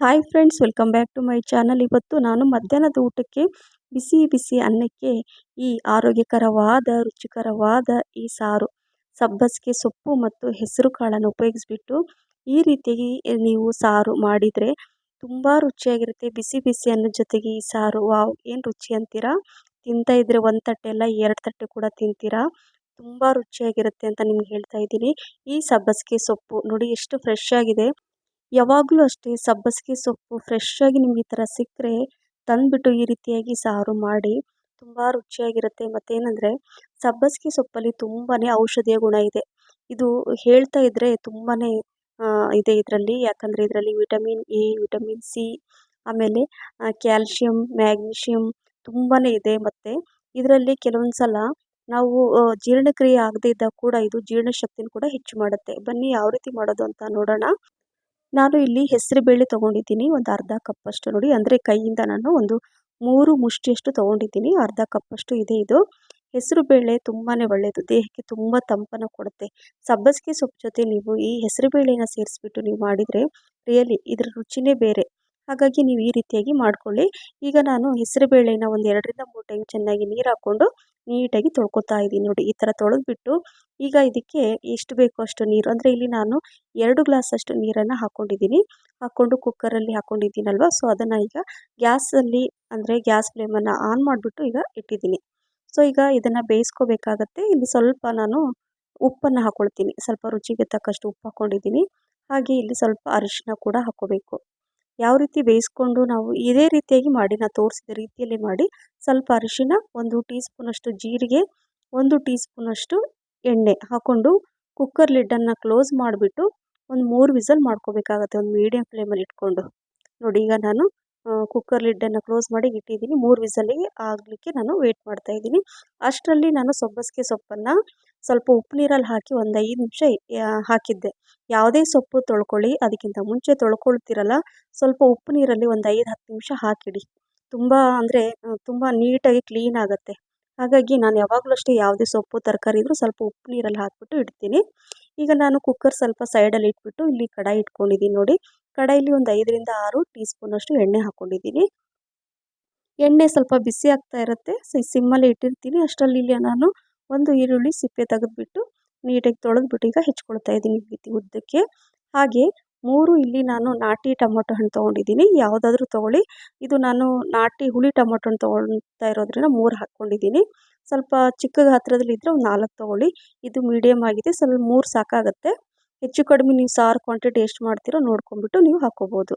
Hi friends welcome back to my channel ಇವತ್ತು ನಾನು ಮಧ್ಯಾಹ್ನದ ಊಟಕ್ಕೆ ಬಿಸಿ ಬಿಸಿ ಅನ್ನಕ್ಕೆ ಈ ಆರೋಗ್ಯಕರವಾದ, ರುಚಿಕರವಾದ ಈ ಸಾರು, ಸಬ್ಬಸಿಗೆ ಸೊಪ್ಪು ಮತ್ತು ಹೆಸರು ಕಾಳನ್ನು ಉಪಯೋಗಿಸ್ಬಿಟ್ಟು ಈ ರೀತಿಯಾಗಿ ನೀವು ಸಾರು ಮಾಡಿದರೆ ತುಂಬ ರುಚಿಯಾಗಿರುತ್ತೆ. ಬಿಸಿ ಬಿಸಿ ಅನ್ನದ ಜೊತೆಗೆ ಈ ಸಾರು, ವಾವ್, ಏನು ರುಚಿ ಅಂತೀರಾ? ತಿಂತಾ ಇದ್ರೆ ಒಂದು ತಟ್ಟೆ ಅಲ್ಲ, ಎರಡು ತಟ್ಟೆ ಕೂಡ ತಿಂತೀರಾ? ತುಂಬ ರುಚಿಯಾಗಿರುತ್ತೆ ಅಂತ ನಿಮ್ಗೆ ಹೇಳ್ತಾ ಇದ್ದೀನಿ. ಈ ಸಬ್ಬಸಿಗೆ ಸೊಪ್ಪು ನೋಡಿ, ಎಷ್ಟು ಫ್ರೆಶ್ ಆಗಿದೆ. ಯಾವಾಗಲೂ ಅಷ್ಟೇ ಸಬ್ಬಸಿಗೆ ಸೊಪ್ಪು ಫ್ರೆಶ್ಶಾಗಿ ನಿಮ್ಗೆ ಈ ಥರ ಸಿಕ್ಕರೆ ತಂದುಬಿಟ್ಟು ಈ ರೀತಿಯಾಗಿ ಸಾರು ಮಾಡಿ ತುಂಬ ರುಚಿಯಾಗಿರುತ್ತೆ. ಮತ್ತೇನಂದರೆ ಸಬ್ಬಸಿಗೆ ಸೊಪ್ಪಲ್ಲಿ ತುಂಬಾ ಔಷಧೀಯ ಗುಣ ಇದೆ. ಇದು ಹೇಳ್ತಾ ಇದ್ದರೆ ತುಂಬಾ ಇದೆ ಇದರಲ್ಲಿ. ಯಾಕಂದರೆ ಇದರಲ್ಲಿ ವಿಟಮಿನ್ ಎ, ವಿಟಮಿನ್ ಸಿ, ಆಮೇಲೆ ಕ್ಯಾಲ್ಶಿಯಂ, ಮ್ಯಾಗ್ನೀಷಿಯಂ ತುಂಬಾ ಇದೆ. ಮತ್ತು ಇದರಲ್ಲಿ ಕೆಲವೊಂದು ಸಲ ನಾವು ಜೀರ್ಣಕ್ರಿಯೆ ಆಗದೇ ಇದ್ದಾಗ ಕೂಡ ಇದು ಜೀರ್ಣಶಕ್ತಿನ ಕೂಡ ಹೆಚ್ಚು ಮಾಡುತ್ತೆ. ಬನ್ನಿ ಯಾವ ರೀತಿ ಮಾಡೋದು ಅಂತ ನೋಡೋಣ. ನಾನು ಇಲ್ಲಿ ಹೆಸರು ಬೇಳೆ ತೊಗೊಂಡಿದ್ದೀನಿ, ಒಂದು ಅರ್ಧ ಕಪ್ಪಷ್ಟು ನೋಡಿ. ಅಂದರೆ ಕೈಯಿಂದ ನಾನು ಒಂದು ಮೂರು ಮುಷ್ಟಿಯಷ್ಟು ತೊಗೊಂಡಿದ್ದೀನಿ, ಅರ್ಧ ಕಪ್ಪಷ್ಟು ಇದೆ ಇದು. ಹೆಸರು ಬೇಳೆ ತುಂಬಾ ಒಳ್ಳೆಯದು ದೇಹಕ್ಕೆ ತುಂಬ ತಂಪನ್ನು ಕೊಡುತ್ತೆ. ಸಬ್ಬಸಿಗೆ ಸೊಪ್ಪು ಜೊತೆ ನೀವು ಈ ಹೆಸರು ಬೇಳೆನ ಸೇರಿಸ್ಬಿಟ್ಟು ನೀವು ಮಾಡಿದರೆ ರಿಯಲಿ ಇದರ ರುಚಿನೇ ಬೇರೆ. ಹಾಗಾಗಿ ನೀವು ಈ ರೀತಿಯಾಗಿ ಮಾಡಿಕೊಳ್ಳಿ. ಈಗ ನಾನು ಹೆಸರು ಬೇಳೆನ ಒಂದು ಎರಡರಿಂದ ಮೂರು ಟೈಮ್ ಚೆನ್ನಾಗಿ ನೀರು ಹಾಕ್ಕೊಂಡು ನೀಟಾಗಿ ತೊಳ್ಕೊತಾ ಇದ್ದೀನಿ. ನೋಡಿ, ಈ ಥರ ತೊಳೆದ್ಬಿಟ್ಟು ಈಗ ಇದಕ್ಕೆ ಎಷ್ಟು ಬೇಕೋ ಅಷ್ಟು ನೀರು, ಅಂದರೆ ಇಲ್ಲಿ ನಾನು ಎರಡು ಗ್ಲಾಸಷ್ಟು ನೀರನ್ನು ಹಾಕ್ಕೊಂಡಿದ್ದೀನಿ ಹಾಕ್ಕೊಂಡು ಕುಕ್ಕರಲ್ಲಿ ಹಾಕ್ಕೊಂಡಿದ್ದೀನಲ್ವ ಸೊ, ಅದನ್ನು ಈಗ ಗ್ಯಾಸಲ್ಲಿ, ಅಂದರೆ ಗ್ಯಾಸ್ ಫ್ಲೇಮನ್ನು ಆನ್ ಮಾಡಿಬಿಟ್ಟು ಈಗ ಇಟ್ಟಿದ್ದೀನಿ. ಸೊ, ಈಗ ಇದನ್ನು ಬೇಯಿಸ್ಕೋಬೇಕಾಗತ್ತೆ. ಇಲ್ಲಿ ಸ್ವಲ್ಪ ನಾನು ಉಪ್ಪನ್ನು ಹಾಕ್ಕೊಳ್ತೀನಿ. ಸ್ವಲ್ಪ ರುಚಿಗೆ ತಕ್ಕಷ್ಟು ಉಪ್ಪು ಹಾಕ್ಕೊಂಡಿದ್ದೀನಿ. ಹಾಗೆ ಇಲ್ಲಿ ಸ್ವಲ್ಪ ಅರಿಶಿನ ಕೂಡ ಹಾಕ್ಕೋಬೇಕು. ಯಾವ ರೀತಿ ಬೇಯಿಸ್ಕೊಂಡು ನಾವು ಇದೇ ರೀತಿಯಾಗಿ ಮಾಡಿ ನಾನು ತೋರಿಸಿದ ರೀತಿಯಲ್ಲಿ ಮಾಡಿ, ಸ್ವಲ್ಪ ಅರಿಶಿನ ಒಂದು ಟೀ ಸ್ಪೂನಷ್ಟು ಜೀರಿಗೆ, ಒಂದು ಟೀ ಸ್ಪೂನಷ್ಟು ಎಣ್ಣೆ ಹಾಕ್ಕೊಂಡು ಕುಕ್ಕರ್ ಲಿಡ್ಡನ್ನು ಕ್ಲೋಸ್ ಮಾಡಿಬಿಟ್ಟು ಒಂದು ಮೂರು ವಿಸಲ್ ಮಾಡ್ಕೋಬೇಕಾಗತ್ತೆ, ಒಂದು ಮೀಡಿಯಮ್ ಫ್ಲೇಮಲ್ಲಿ ಇಟ್ಕೊಂಡು. ನೋಡಿ, ಈಗ ನಾನು ಕುಕ್ಕರ್ ಲಿಡ್ಡನ್ನು ಕ್ಲೋಸ್ ಮಾಡಿ ಇಟ್ಟಿದ್ದೀನಿ. ಮೂರು ವಿಸಲಿಗೆ ಆಗಲಿಕ್ಕೆ ನಾನು ವೇಯ್ಟ್ ಮಾಡ್ತಾ ಇದ್ದೀನಿ. ಅಷ್ಟರಲ್ಲಿ ನಾನು ಸಬ್ಬಸಿಗೆ ಸೊಪ್ಪನ್ನು ಸ್ವಲ್ಪ ಉಪ್ಪು ನೀರಲ್ಲಿ ಹಾಕಿ ಒಂದು ಐದು ನಿಮಿಷ ಹಾಕಿದ್ದೆ. ಯಾವುದೇ ಸೊಪ್ಪು ತೊಳ್ಕೊಳ್ಳಿ, ಅದಕ್ಕಿಂತ ಮುಂಚೆ ತೊಳ್ಕೊಳ್ತಿರಲ್ಲ, ಸ್ವಲ್ಪ ಉಪ್ಪು ನೀರಲ್ಲಿ ಒಂದು ಐದು ಹತ್ತು ನಿಮಿಷ ಹಾಕಿಡಿ. ತುಂಬ ಅಂದರೆ ತುಂಬ ನೀಟಾಗಿ ಕ್ಲೀನ್ ಆಗುತ್ತೆ. ಹಾಗಾಗಿ ನಾನು ಯಾವಾಗಲೂ ಅಷ್ಟೇ ಯಾವುದೇ ಸೊಪ್ಪು, ತರಕಾರಿ ಇದ್ದರೂ ಸ್ವಲ್ಪ ಉಪ್ಪು ನೀರಲ್ಲಿ ಹಾಕಿಬಿಟ್ಟು ಇಡ್ತೀನಿ. ಈಗ ನಾನು ಕುಕ್ಕರ್ ಸ್ವಲ್ಪ ಸೈಡಲ್ಲಿ ಇಟ್ಬಿಟ್ಟು ಇಲ್ಲಿ ಕಡಾಯಿ ಇಟ್ಕೊಂಡಿದ್ದೀನಿ ನೋಡಿ. ಕಡಾಯಿಲಿ ಒಂದು ಐದರಿಂದ ಆರು ಟೀ ಸ್ಪೂನಷ್ಟು ಎಣ್ಣೆ ಹಾಕ್ಕೊಂಡಿದ್ದೀನಿ ಎಣ್ಣೆ ಸ್ವಲ್ಪ ಬಿಸಿ ಆಗ್ತಾ ಇರುತ್ತೆ, ಸೊ ಸಿಮ್ಮಲ್ಲಿ ಇಟ್ಟಿರ್ತೀನಿ. ಅಷ್ಟರಲ್ಲಿ ಇಲ್ಲಿ ನಾನು ಒಂದು ಈರುಳ್ಳಿ ಸಿಪ್ಪೆ ತೆಗೆದುಬಿಟ್ಟು ನೀಟಾಗಿ ತೊಳೆದ್ಬಿಟ್ಟು ಈಗ ಹೆಚ್ಕೊಳ್ತಾ ಇದ್ದೀನಿ ರೀತಿ ಉದ್ದಕ್ಕೆ. ಹಾಗೆ ಮೂರು ಇಲ್ಲಿ ನಾನು ನಾಟಿ ಟೊಮೊಟೊ ಹಣ್ಣು ತೊಗೊಂಡಿದ್ದೀನಿ. ಯಾವುದಾದ್ರೂ ತೊಗೊಳ್ಳಿ. ಇದು ನಾನು ನಾಟಿ ಹುಳಿ ಟೊಮೊಟೊ ಹಣ್ಣು ತೊಗೊಳ್ತಾ ಇರೋದ್ರಿಂದ ಮೂರು ಹಾಕ್ಕೊಂಡಿದ್ದೀನಿ. ಸ್ವಲ್ಪ ಚಿಕ್ಕ ಗಾತ್ರದಲ್ಲಿ ಇದ್ದರೆ ಒಂದು ನಾಲ್ಕು ತೊಗೊಳ್ಳಿ. ಇದು ಮೀಡಿಯಮ್ ಆಗಿದೆ. ಸ್ವಲ್ಪ ಮೂರು ಸಾಕಾಗುತ್ತೆ. ಹೆಚ್ಚು ಕಡಿಮೆ ನೀವು ಸಾರು ಕ್ವಾಂಟಿಟಿ ಎಷ್ಟು ಮಾಡ್ತೀರೋ ನೋಡ್ಕೊಂಬಿಟ್ಟು ನೀವು ಹಾಕ್ಕೋಬೋದು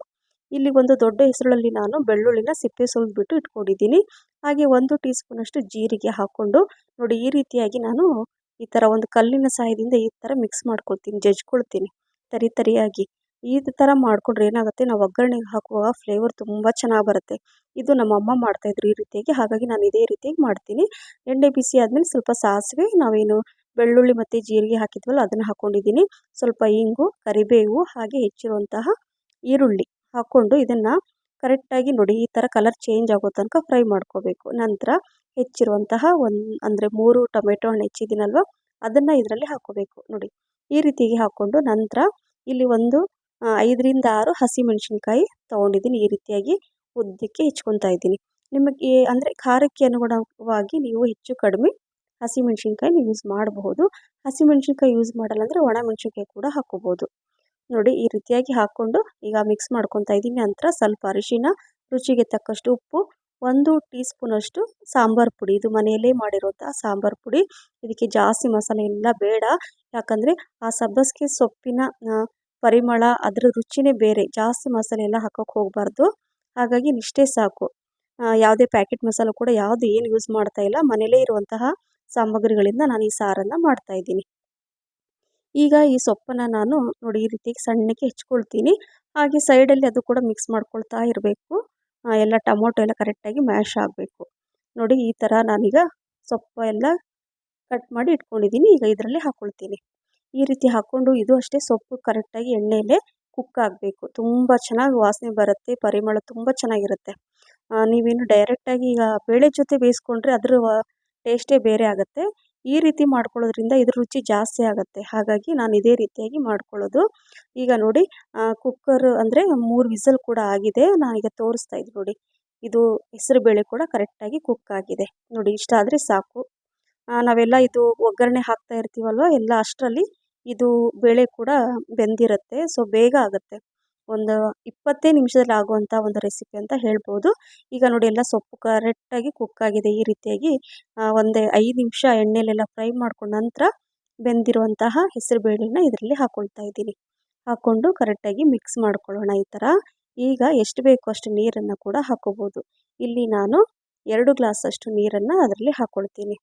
ಇಲ್ಲಿ ಒಂದು ದೊಡ್ಡ ಹೆಸರಲ್ಲಿ ನಾನು ಬೆಳ್ಳುಳ್ಳಿನ ಸಿಪ್ಪೆ ಸುಲಿದ್ಬಿಟ್ಟು ಇಟ್ಕೊಂಡಿದ್ದೀನಿ. ಹಾಗೆ ಒಂದು ಟೀ ಸ್ಪೂನಷ್ಟು ಜೀರಿಗೆ ಹಾಕ್ಕೊಂಡು ನೋಡಿ ಈ ರೀತಿಯಾಗಿ ನಾನು ಈ ಥರ ಒಂದು ಕಲ್ಲಿನ ಸಹಾಯದಿಂದ ಈ ಥರ ಮಿಕ್ಸ್ ಮಾಡ್ಕೊಳ್ತೀನಿ, ಜಜ್ಕೊಳ್ತೀನಿ. ತರಿ ತರಿಯಾಗಿ. ಈ ಥರ ಮಾಡಿಕೊಂಡ್ರೆ ಏನಾಗುತ್ತೆ? ನಾವು ಒಗ್ಗರಣೆಗೆ ಹಾಕುವಾಗ ಫ್ಲೇವರ್ ತುಂಬ ಚೆನ್ನಾಗಿ ಬರುತ್ತೆ. ಇದು ನಮ್ಮ ಅಮ್ಮ ಮಾಡ್ತಾಯಿದ್ರು ಈ ರೀತಿಯಾಗಿ. ಹಾಗಾಗಿ ನಾನು ಇದೇ ರೀತಿಯಾಗಿ ಮಾಡ್ತೀನಿ. ಎಣ್ಣೆ ಬಿಸಿ ಆದಮೇಲೆ ಸ್ವಲ್ಪ ಸಾಸಿವೆ, ನಾವೇನು ಬೆಳ್ಳುಳ್ಳಿ ಮತ್ತು ಜೀರಿಗೆ ಹಾಕಿದ್ವಲ್ಲ, ಅದನ್ನು ಹಾಕ್ಕೊಂಡಿದ್ದೀನಿ ಸ್ವಲ್ಪ ಇಂಗು, ಕರಿಬೇವು, ಹಾಗೆ ಹೆಚ್ಚಿರುವಂತಹ ಈರುಳ್ಳಿ ಹಾಕ್ಕೊಂಡು ಇದನ್ನು ಕರೆಕ್ಟಾಗಿ ನೋಡಿ, ಈ ಥರ ಕಲರ್ ಚೇಂಜ್ ಆಗೋ ತನಕ ಫ್ರೈ ಮಾಡ್ಕೋಬೇಕು. ನಂತರ ಹೆಚ್ಚಿರುವಂತಹ ಒಂದು, ಅಂದರೆ ಮೂರು ಟೊಮೆಟೊ ಹಣ್ಣು ಹೆಚ್ಚಿದ್ದೀನಲ್ವ, ಅದನ್ನು ಇದರಲ್ಲಿ ಹಾಕ್ಕೋಬೇಕು ನೋಡಿ, ಈ ರೀತಿಗೆ ಹಾಕ್ಕೊಂಡು ನಂತರ ಇಲ್ಲಿ ಒಂದು ಐದರಿಂದ ಆರು ಹಸಿಮೆಣಸಿನ್ಕಾಯಿ ತೊಗೊಂಡಿದ್ದೀನಿ, ಈ ರೀತಿಯಾಗಿ ಉದ್ದಕ್ಕೆ ಹೆಚ್ಕೊತಾ ಇದ್ದೀನಿ. ನಿಮಗೆ, ಅಂದರೆ ಖಾರಕ್ಕೆ ಅನುಗುಣವಾಗಿ ನೀವು ಹೆಚ್ಚು ಕಡಿಮೆ ಹಸಿಮೆಣ್ಸಿನ್ಕಾಯಿನ ಯೂಸ್ ಮಾಡಬಹುದು. ಹಸಿಮೆಣ್ಸಿನ್ಕಾಯಿ ಯೂಸ್ ಮಾಡಲ್ಲ ಅಂದರೆ ಒಣಮೆಣ್ಸಿನ್ಕಾಯಿ ಕೂಡ ಹಾಕ್ಕೋಬೋದು ನೋಡಿ ಈ ರೀತಿಯಾಗಿ ಹಾಕ್ಕೊಂಡು ಈಗ ಮಿಕ್ಸ್ ಮಾಡ್ಕೊತಾ ಇದ್ದೀನಿ. ನಂತರ ಸ್ವಲ್ಪ ಅರಿಶಿನ, ರುಚಿಗೆ ತಕ್ಕಷ್ಟು ಉಪ್ಪು, ಒಂದು ಟೀ ಸ್ಪೂನಷ್ಟು ಸಾಂಬಾರು ಪುಡಿ. ಇದು ಮನೆಯಲ್ಲೇ ಮಾಡಿರೋಂಥ ಸಾಂಬಾರು ಪುಡಿ. ಇದಕ್ಕೆ ಜಾಸ್ತಿ ಮಸಾಲೆ ಎಲ್ಲ ಬೇಡ. ಯಾಕಂದರೆ ಆ ಸಬ್ಬಸಿಗೆ ಸೊಪ್ಪಿನ ಪರಿಮಳ, ಅದರ ರುಚಿನೇ ಬೇರೆ. ಜಾಸ್ತಿ ಮಸಾಲೆ ಎಲ್ಲ ಹಾಕೋಕ್ಕೆ ಹೋಗಬಾರ್ದು. ಹಾಗಾಗಿ ಇಷ್ಟೇ ಸಾಕು. ಯಾವುದೇ ಪ್ಯಾಕೆಟ್ ಮಸಾಲೆ ಕೂಡ ಯಾವುದು ಏನು ಯೂಸ್ ಮಾಡ್ತಾ ಇಲ್ಲ. ಮನೇಲೇ ಇರುವಂತಹ ಸಾಮಗ್ರಿಗಳಿಂದ ನಾನು ಈ ಸಾರನ್ನು ಮಾಡ್ತಾಯಿದ್ದೀನಿ ಈಗ ಈ ಸೊಪ್ಪನ್ನು ನಾನು ನೋಡಿ ಈ ರೀತಿ ಸಣ್ಣಕ್ಕೆ ಹೆಚ್ಕೊಳ್ತೀನಿ. ಹಾಗೆ ಸೈಡಲ್ಲಿ ಅದು ಕೂಡ ಮಿಕ್ಸ್ ಮಾಡ್ಕೊಳ್ತಾ ಇರಬೇಕು. ಎಲ್ಲ ಟೊಮೊಟೊ ಎಲ್ಲ ಕರೆಕ್ಟಾಗಿ ಮ್ಯಾಶ್ ಆಗಬೇಕು. ನೋಡಿ ಈ ಥರ ನಾನೀಗ ಸೊಪ್ಪು ಎಲ್ಲ ಕಟ್ ಮಾಡಿ ಇಟ್ಕೊಂಡಿದ್ದೀನಿ. ಈಗ ಇದರಲ್ಲಿ ಹಾಕ್ಕೊಳ್ತೀನಿ ಈ ರೀತಿ ಹಾಕ್ಕೊಂಡು ಇದು ಅಷ್ಟೇ ಸೊಪ್ಪು ಕರೆಕ್ಟಾಗಿ ಎಣ್ಣೆಯಲ್ಲೇ ಕುಕ್ ಆಗಬೇಕು. ತುಂಬ ಚೆನ್ನಾಗಿ ವಾಸನೆ ಬರುತ್ತೆ, ಪರಿಮಳ ತುಂಬ ಚೆನ್ನಾಗಿರುತ್ತೆ. ನೀವೇನು ಡೈರೆಕ್ಟಾಗಿ ಈಗ ಬೇಳೆ ಜೊತೆ ಬೇಯಿಸ್ಕೊಂಡ್ರೆ ಅದ್ರ ಟೇಸ್ಟೇ ಬೇರೆ ಆಗುತ್ತೆ. ಈ ರೀತಿ ಮಾಡ್ಕೊಳ್ಳೋದ್ರಿಂದ ಇದ್ರ ರುಚಿ ಜಾಸ್ತಿ ಆಗುತ್ತೆ. ಹಾಗಾಗಿ ನಾನು ಇದೇ ರೀತಿಯಾಗಿ ಮಾಡ್ಕೊಳ್ಳೋದು. ಈಗ ನೋಡಿ ಕುಕ್ಕರ್ ಅಂದರೆ ಮೂರು ವಿಸಲ್ ಕೂಡ ಆಗಿದೆ. ನಾನೀಗ ತೋರಿಸ್ತಾ ಇದ್ದೀನಿ ನೋಡಿ. ಇದು ಹೆಸರುಬೇಳೆ ಕೂಡ ಕರೆಕ್ಟಾಗಿ ಕುಕ್ ಆಗಿದೆ. ನೋಡಿ, ಇಷ್ಟ ಆದರೆ ಸಾಕು. ನಾವೆಲ್ಲ ಇದು ಒಗ್ಗರಣೆ ಹಾಕ್ತಾ ಇರ್ತೀವಲ್ವ, ಎಲ್ಲ ಅಷ್ಟರಲ್ಲಿ ಇದು ಬೇಳೆ ಕೂಡ ಬೆಂದಿರುತ್ತೆ. ಸೊ ಬೇಗ ಆಗುತ್ತೆ. ಒಂದು ಇಪ್ಪತ್ತೇ ನಿಮಿಷದಲ್ಲಿ ಆಗುವಂಥ ಒಂದು ರೆಸಿಪಿ ಅಂತ ಹೇಳ್ಬೋದು. ಈಗ ನೋಡಿ ಎಲ್ಲ ಸೊಪ್ಪು ಕರೆಕ್ಟಾಗಿ ಕುಕ್ ಆಗಿದೆ. ಈ ರೀತಿಯಾಗಿ ಒಂದು ಐದು ನಿಮಿಷ ಎಣ್ಣೆಲೆಲ್ಲ ಫ್ರೈ ಮಾಡ್ಕೊಂಡ ನಂತರ ಬೆಂದಿರುವಂತಹ ಹೆಸರು ಬೇಳೆನ ಇದರಲ್ಲಿ ಹಾಕ್ಕೊಳ್ತಾ ಇದ್ದೀನಿ. ಹಾಕ್ಕೊಂಡು ಕರೆಕ್ಟಾಗಿ ಮಿಕ್ಸ್ ಮಾಡ್ಕೊಳ್ಳೋಣ ಈ ಥರ ಈಗ ಎಷ್ಟು ಬೇಕೋ ಅಷ್ಟು ನೀರನ್ನು ಕೂಡ ಹಾಕೋಬೋದು. ಇಲ್ಲಿ ನಾನು ಎರಡು ಗ್ಲಾಸ್ ಅಷ್ಟು ನೀರನ್ನು ಅದರಲ್ಲಿ ಹಾಕ್ಕೊಳ್ತೀನಿ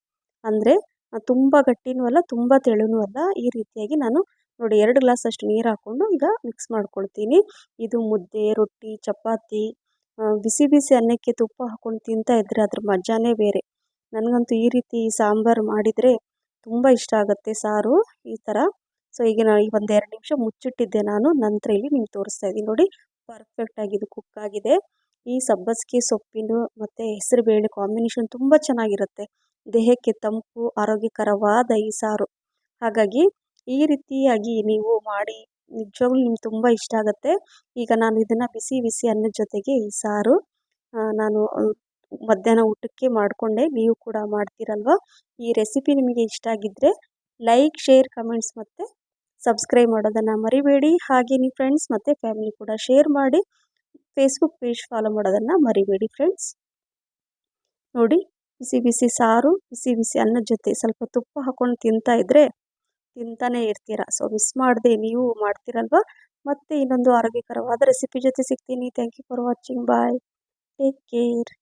ಅಂದರೆ ತುಂಬ ಗಟ್ಟಿನೂ ಅಲ್ಲ, ತುಂಬ ತೆಳುನೂ ಅಲ್ಲ. ಈ ರೀತಿಯಾಗಿ ನಾನು ನೋಡಿ ಎರಡು ಗ್ಲಾಸ್ ಅಷ್ಟು ನೀರು ಹಾಕ್ಕೊಂಡು ಈಗ ಮಿಕ್ಸ್ ಮಾಡ್ಕೊಳ್ತೀನಿ. ಇದು ಮುದ್ದೆ, ರೊಟ್ಟಿ, ಚಪಾತಿ ಬಿಸಿ ಬಿಸಿ ಅನ್ನಕ್ಕೆ ತುಪ್ಪ ಹಾಕ್ಕೊಂಡು ತಿಂತಾ ಇದ್ದರೆ ಅದ್ರ ಮಜಾನೇ ಬೇರೆ. ನನಗಂತೂ ಈ ರೀತಿ ಸಾಂಬಾರು ಮಾಡಿದರೆ ತುಂಬ ಇಷ್ಟ ಆಗುತ್ತೆ ಸಾರು, ಈ ಥರ ಸೊ ಈಗ ನಾನು ಈಗ ಒಂದು ಎರಡು ನಿಮಿಷ ಮುಚ್ಚಿಟ್ಟಿದ್ದೆ ನಾನು, ನಂತರ ಇಲ್ಲಿ ನಿಮ್ಗೆ ತೋರಿಸ್ತಾ ಇದ್ದೀನಿ. ನೋಡಿ ಪರ್ಫೆಕ್ಟಾಗಿ ಇದು ಕುಕ್ ಆಗಿದೆ. ಈ ಸಬ್ಬಸ್ಗೆ ಸೊಪ್ಪಿನ ಮತ್ತು ಹೆಸರುಬೇಳೆ ಕಾಂಬಿನೇಷನ್ ತುಂಬ ಚೆನ್ನಾಗಿರುತ್ತೆ. ದೇಹಕ್ಕೆ ತಂಪು, ಆರೋಗ್ಯಕರವಾದ ಈ ಸಾರು. ಹಾಗಾಗಿ ಈ ರೀತಿಯಾಗಿ ನೀವು ಮಾಡಿ, ನಿಜವಾಗ್ಲೂ ನಿಮ್ಗೆ ತುಂಬ ಇಷ್ಟ ಆಗುತ್ತೆ. ಈಗ ನಾನು ಇದನ್ನು ಬಿಸಿ ಬಿಸಿ ಅನ್ನದ ಜೊತೆಗೆ ಈ ಸಾರು ನಾನು ಮಧ್ಯಾಹ್ನ ಊಟಕ್ಕೆ ಮಾಡಿಕೊಂಡೆ. ನೀವು ಕೂಡ ಮಾಡ್ತೀರಲ್ವ? ಈ ರೆಸಿಪಿ ನಿಮಗೆ ಇಷ್ಟ ಆಗಿದ್ದರೆ ಲೈಕ್, ಶೇರ್, ಕಮೆಂಟ್ಸ್ ಮತ್ತು ಸಬ್ಸ್ಕ್ರೈಬ್ ಮಾಡೋದನ್ನು ಮರಿಬೇಡಿ. ಹಾಗೆ ನೀವು ಫ್ರೆಂಡ್ಸ್ ಮತ್ತು ಫ್ಯಾಮಿಲಿ ಕೂಡ ಶೇರ್ ಮಾಡಿ, ಫೇಸ್ಬುಕ್ ಪೇಜ್ ಫಾಲೋ ಮಾಡೋದನ್ನು ಮರಿಬೇಡಿ ಫ್ರೆಂಡ್ಸ್. ನೋಡಿ, ಬಿಸಿ ಬಿಸಿ ಸಾರು, ಬಿಸಿ ಬಿಸಿ ಅನ್ನದ ಜೊತೆ ಸ್ವಲ್ಪ ತುಪ್ಪ ಹಾಕೊಂಡು ತಿಂತಾ ಇದ್ದರೆ ತಿಂತಾನೆ ಇರ್ತೀರ. ಸೊ ಮಿಸ್ ಮಾಡದೆ, ನೀವು ಮಾಡ್ತೀರಲ್ವ? ಮತ್ತೆ ಇನ್ನೊಂದು ಆರೋಗ್ಯಕರವಾದ ರೆಸಿಪಿ ಜೊತೆ ಸಿಗ್ತೀನಿ. Thank you for watching bye take care